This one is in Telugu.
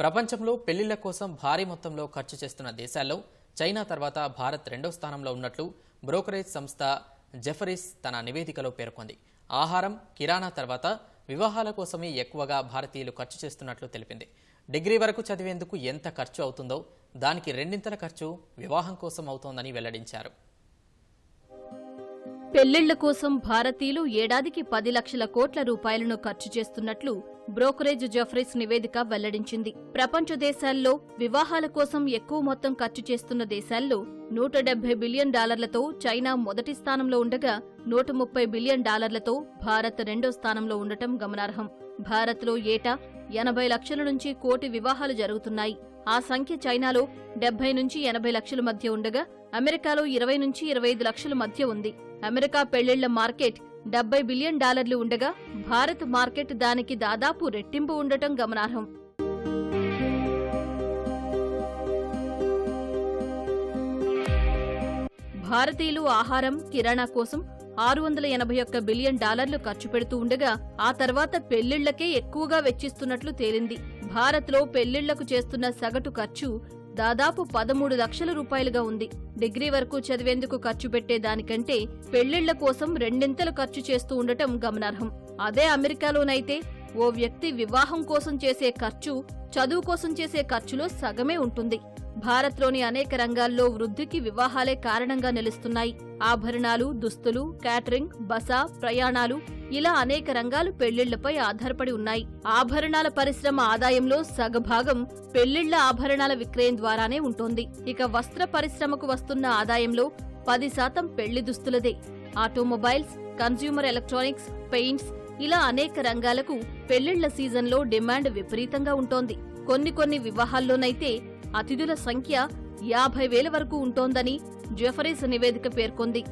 ప్రపంచంలో పెళ్ళిళ్ళ కోసం భారీ మొత్తంలో ఖర్చు చేస్తున్న దేశాల్లో చైనా తర్వాత భారత్ రెండో స్థానంలో ఉన్నట్లు బ్రోకరేజ్ సంస్థ జెఫరీస్ తన నివేదికలో పేర్కొంది. ఆహారం కిరాణా తర్వాత వివాహాల కోసమే ఎక్కువగా భారతీయులు ఖర్చు చేస్తున్నట్లు తెలిపింది. డిగ్రీ వరకు చదివేందుకు ఎంత ఖర్చు అవుతుందో దానికి రెండింతల ఖర్చు వివాహం కోసం అవుతోందని వెల్లడించారు. పెళ్ళిళ్ళ కోసం భారతీయులు ఏడాదికి పది లక్షల కోట్ల రూపాయలను ఖర్చు చేస్తున్నట్లు బ్రోకరేజ్ జఫ్రీస్ నివేదిక వెల్లడించింది. ప్రపంచ దేశాల్లో వివాహాల కోసం ఎక్కువ మొత్తం ఖర్చు చేస్తున్న దేశాల్లో నూట డెబ్బై బిలియన్ డాలర్లతో చైనా మొదటి స్థానంలో ఉండగా నూట ముప్పై బిలియన్ డాలర్లతో భారత్ రెండో స్థానంలో ఉండటం గమనార్హం. భారత్లో ఏటా ఎనభై లక్షల నుంచి కోటి వివాహాలు జరుగుతున్నాయి. ఆ సంఖ్య చైనాలో డెబ్బై నుంచి ఎనభై లక్షల మధ్య ఉండగా అమెరికాలో ఇరవై నుంచి ఇరవై ఐదు లక్షల మధ్య ఉంది. అమెరికా పెళ్ళిళ్ళ మార్కెట్ డెబ్బై బిలియన్ డాలర్లు ఉండగా భారత్ మార్కెట్ దానికి దాదాపు రెట్టింపు ఉండటం గమనార్హం. భారతీయులు ఆహారం కిరాణా కోసం ఆరు వందల ఎనభై ఒక్క బిలియన్ డాలర్లు ఖర్చు పెడుతూ ఉండగా ఆ తర్వాత పెళ్ళిళ్ళకే ఎక్కువగా వెచ్చిస్తున్నట్లు తేలింది. భారత్లో పెళ్ళిళ్ళకు చేస్తున్న సగటు ఖర్చు దాదాపు పదమూడు లక్షల రూపాయలుగా ఉంది. డిగ్రీ వరకు చదివేందుకు ఖర్చు పెట్టే దానికంటే పెళ్ళిళ్ళ కోసం రెండింతలు ఖర్చు చేస్తూ ఉండటం గమనార్హం. అదే అమెరికాలోనైతే ఓ వ్యక్తి వివాహం కోసం చేసే ఖర్చు చదువు కోసం చేసే ఖర్చులో సగమే ఉంటుంది. భారత్లోని అనేక రంగాల్లో వృద్ధికి వివాహాలే కారణంగా నిలుస్తున్నాయి. ఆభరణాలు దుస్తులు క్యాటరింగ్ బస ప్రయాణాలు ఇలా అనేక రంగాలు పెళ్ళిళ్ళపై ఆధారపడి ఉన్నాయి. ఆభరణాల పరిశ్రమ ఆదాయంలో సగభాగం పెళ్ళిళ్ళ ఆభరణాల విక్రయం ద్వారానే ఉంటోంది. ఇక వస్త్ర పరిశ్రమకు వస్తున్న ఆదాయంలో పది శాతం పెళ్ళి దుస్తులదే. ఆటోమొబైల్స్ కన్స్యూమర్ ఎలక్ట్రానిక్స్ పెయింట్స్ ఇలా అనేక రంగాలకు పెళ్ళిళ్ళ సీజన్లో డిమాండ్ విపరీతంగా ఉంటోంది. కొన్ని కొన్ని వివాహాల్లోనైతే అతిథుల సంఖ్య యాభై వేల వరకు ఉంటోందని జెఫరీస్ నివేదిక పేర్కొంది.